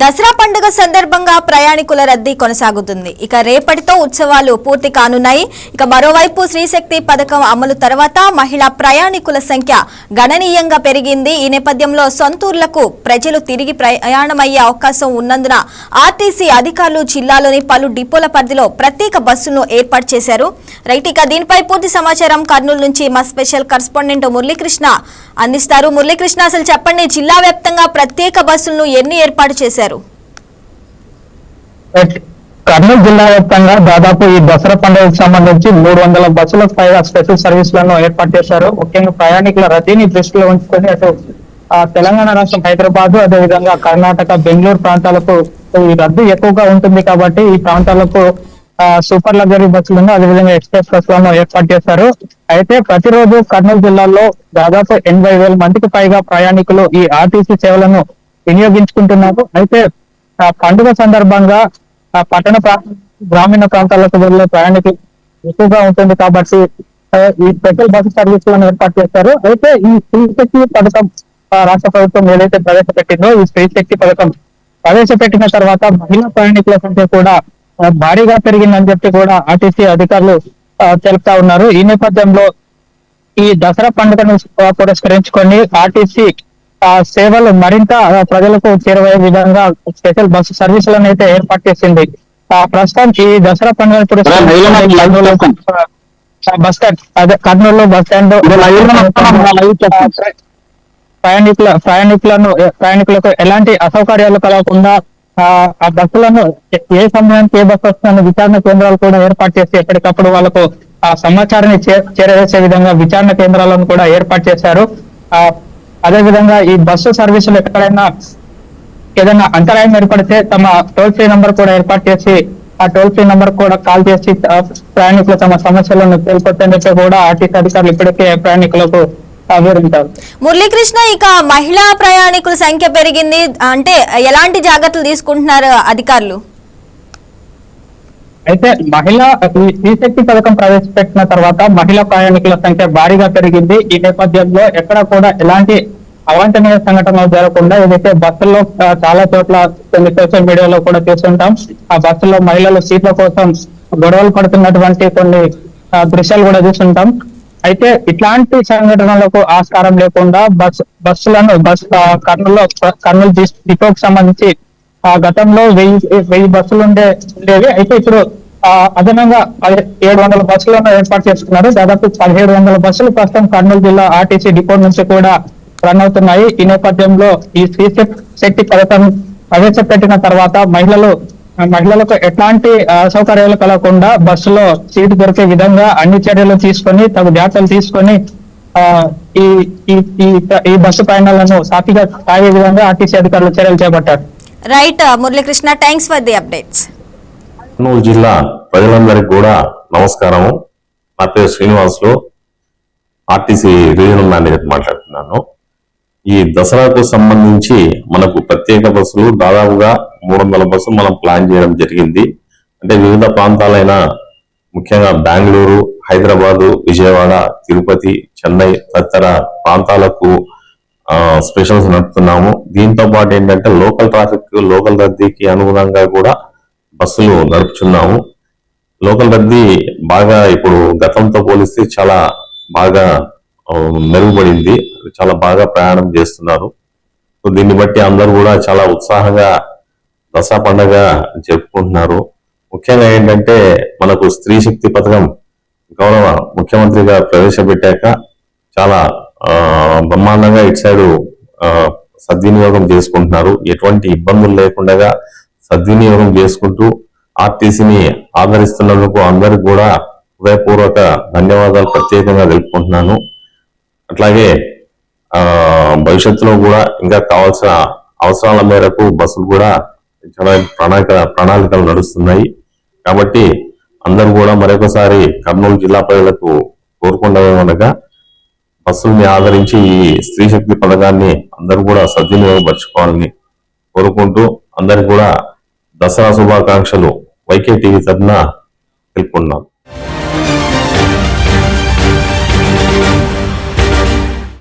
దసరా పండుగ సందర్భంగా ప్రయాణికుల రద్దీ కొనసాగుతుంది. ఇక రేపటితో ఉత్సవాలు పూర్తి కానున్నాయి. ఇక మరోవైపు శ్రీశక్తి పథకం అమలు తర్వాత మహిళా ప్రయాణికుల సంఖ్య గణనీయంగా పెరిగింది. ఈ నేపథ్యంలో సొంతూర్లకు ప్రజలు తిరిగి ప్రయాణమయ్యే అవకాశం ఉన్నందున ఆర్టీసీ అధికారులు జిల్లాలోని పలు డిపోల పరిధిలో ప్రత్యేక బస్సును ఏర్పాటు చేశారు. రైట్ ఇక దీనిపై పూర్తి సమాచారం కర్నూలు నుంచి మా స్పెషల్ కరస్పాండెంట్ మురళీకృష్ణ. అందిస్తారు. మురళీకృష్ణ అసలు చెప్పండి జిల్లా వ్యాప్తంగా ప్రత్యేక బస్సులను ఎన్ని ఏర్పాటు చేశారు? కర్నూలు జిల్లా వ్యాప్తంగా దాదాపు ఈ దసరా పండుగకు సంబంధించి మూడు వందల బస్సులకు పైగా స్పెషల్ సర్వీసులను ఏర్పాటు చేశారు. ముఖ్యంగా ప్రయాణికుల రద్దీని దృష్టిలో ఉంచుకొని అటు ఆ, తెలంగాణ రాష్ట్రం హైదరాబాద్ అదేవిధంగా కర్ణాటక బెంగళూరు ప్రాంతాలకు ఈ రద్దీ ఎక్కువగా ఉంటుంది కాబట్టి ఈ ప్రాంతాలకు సూపర్ లగ్జరీ బస్సులను అదేవిధంగా ఎక్స్ప్రెస్ బస్సులను ఏర్పాటు చేశారు. అయితే ప్రతిరోజు కర్నూలు జిల్లాలో దాదాపు ఎనభై వేల మందికి పైగా ప్రయాణికులు ఈ ఆర్టీసీ సేవలను వినియోగించుకుంటున్నారు. అయితే పండుగ సందర్భంగా పట్టణ ప్రా- గ్రామీణ ప్రాంతాలకు వెళ్ళే ప్రయాణికులు ఎక్కువగా ఉంటుంది కాబట్టి ఈ స్పెషల్ బస్సు సర్వీసులను ఏర్పాటు చేస్తారు అయితే ఈ స్త్రీ శక్తి పథకం రాష్ట్ర ప్రభుత్వం ఏదైతే ప్రవేశపెట్టిందో ఈ స్త్రీ శక్తి పథకం ప్రవేశపెట్టిన తర్వాత మహిళా ప్రయాణికుల సంఖ్య కూడా భారీగా పెరిగిందని చెప్పి కూడా ఆర్టీసీ అధికారులు తెలుపుతా ఉన్నారు. ఈ నేపథ్యంలో ఈ దసరా పండుగను పురస్కరించుకొని ఆర్టీసీ ఆ సేవలు మరింత ప్రజలకు చేరువయ్యే విధంగా స్పెషల్ బస్సు సర్వీసులను అయితే ఏర్పాటు చేసింది. ఆ ప్రస్తుతం ఈ దసరా ఆ, బస్ స్టాండ్ అదే కర్నూలు బస్ స్టాండ్ ప్రయాణికుల ప్రయాణికులను ప్రయాణికులకు ఎలాంటి అసౌకర్యాలు కలగకుండా ఆ ఆ బస్సులను ఏ- సమయానికి ఏ బస్సు వస్తుందన్న విచారణ కేంద్రాలు కూడా ఏర్పాటు చేసి ఎప్పటికప్పుడు వాళ్ళకు ఆ సమాచారాన్ని చే- చేరవేసే విధంగా విచారణ కేంద్రాలను కూడా ఏర్పాటు చేశారు. ఆ అదే విధంగా ఈ బస్సు సర్వీసులు ఎక్కడైనా ఏదైనా అంతరాయం ఏర్పడితే తమ టోల్ ఫ్రీ నంబర్ కూడా ఏర్పాటు చేసి ఆ టోల్ ఫ్రీ నంబర్ కూడా కాల్ చేసి ప్రయాణికులు తమ సమస్యలను తెలుపొచ్చని కూడా ఆర్టీసీ అధికారులు ఇప్పటికే ప్రయాణికులకు మురళీకృష్ణ ఇక మహిళా ప్రయాణికుల సంఖ్య పెరిగింది. అంటే ఎలాంటి జాగ్రత్తలు తీసుకుంటున్నారు అధికారులు? అయితే మహిళా ఈ శ్రీశక్తి పథకం ప్రవేశపెట్టిన తర్వాత మహిళా ప్రయాణికుల సంఖ్య భారీగా పెరిగింది. ఈ నేపథ్యంలో ఎక్కడ కూడా ఎలాంటి అవాంఛనీయ సంఘటనలు జరగకుండా ఏదైతే బస్సుల్లో చాలా చోట్ల కొన్ని సోషల్ మీడియాలో కూడా చూస్తుంటాం ఆ బస్సులో మహిళలు సీట్ల కోసం గొడవలు పడుతున్నటువంటి కొన్ని దృశ్యాలు కూడా చూస్తుంటాం. అయితే ఇట్లాంటి సంఘటనలకు ఆస్కారం లేకుండా బస్ బస్సులను బస్ ఆ, కర్నూలులో కర్నూలు డిస్- డిపోకి సంబంధించి ఆ గతంలో వెయ్యి వెయ్యి బస్సులు ఉండే ఉండేవి. అయితే ఇప్పుడు అదనంగా పది- ఏడు వందల బస్సులను ఏర్పాటు చేసుకున్నారు. దాదాపు పదిహేడు వందల బస్సులు ప్రస్తుతం కర్నూలు జిల్లా ఆర్టీసీ డిపో నుంచి కూడా రన్ అవుతున్నాయి. ఈ నేపథ్యంలో ఈ శ్రీ శక్తి పథకం ప్రవేశపెట్టిన తర్వాత మహిళలు మహిళలకు ఎట్లాంటి అసౌకర్యాలు కలగకుండా బస్సులో సీటు దొరికే విధంగా అన్ని చర్యలు తీసుకొని తగు జాగ్రత్తలు తీసుకొని ఆ, ఈ ఈ ఈ- ఈ బస్సు ప్రయాణాలను సాఫీగా సాగే విధంగా ఆర్టీసీ అధికారులు చర్యలు చేపట్టారు. Right Muralikrishna thanks for the updates. Kurnool జిల్లా ప్రజలందరికీ కూడా నమస్కారము. నా పేరు శ్రీనివాసులు. ఆర్టీసీ రీజనల్ మేనేజర్ మాట్లాడుతున్నాను. ఈ దసరాకు సంబంధించి మనకు ప్రత్యేక బస్సులు దాదాపుగా మూడు వందల బస్సులు మనం ప్లాన్ చేయడం జరిగింది. అంటే వివిధ ప్రాంతాలైన ముఖ్యంగా బెంగళూరు హైదరాబాదు విజయవాడ తిరుపతి చెన్నై తదితర ప్రాంతాలకు స్పెషల్స్ నడుపుతున్నాము. దీంతో పాటు ఏంటంటే లోకల్ ట్రాఫిక్ లోకల్ రద్దీకి అనుగుణంగా కూడా బస్సులు నడుపుతున్నాము లోకల్ రద్దీ బాగా ఇప్పుడు గతంతో పోలిస్తే చాలా బాగా మెరుగుపడింది. చాలా బాగా ప్రయాణం చేస్తున్నారు. సో దీన్ని బట్టి అందరూ కూడా చాలా ఉత్సాహంగా దసరా పండగ జరుపుకుంటున్నారు ముఖ్యంగా ఏంటంటే మనకు స్త్రీ శక్తి పథకం గౌరవ ముఖ్యమంత్రిగా ప్రవేశపెట్టాక చాలా బ్రహ్మాండంగా ఇటు సైడు సద్వినియోగం చేసుకుంటున్నారు. ఎటువంటి ఇబ్బందులు లేకుండా సద్వినియోగం చేసుకుంటూ ఆర్టీసీని ఆదరిస్తున్నందుకు అందరికి కూడా హృదయపూర్వక ధన్యవాదాలు ప్రత్యేకంగా తెలుపుకుంటున్నాను. అట్లాగే భవిష్యత్తులో కూడా ఇంకా కావాల్సిన అవసరాల మేరకు బస్సులు కూడా చాలా ప్రణాళిక ప్రణాళికలు నడుస్తున్నాయి. కాబట్టి అందరూ కూడా మరొకసారి కర్నూలు జిల్లా ప్రజలకు కోరుకుండగా బస్సుల్ని ఆదరించి ఈ స్త్రీ శక్తి పథకాన్ని అందరూ కూడా సద్వినియోగపరచుకోవాలని కోరుకుంటూ అందరికి కూడా దసరా శుభాకాంక్షలు. వైకే టీవీ తరఫున తెలుపుకున్నాం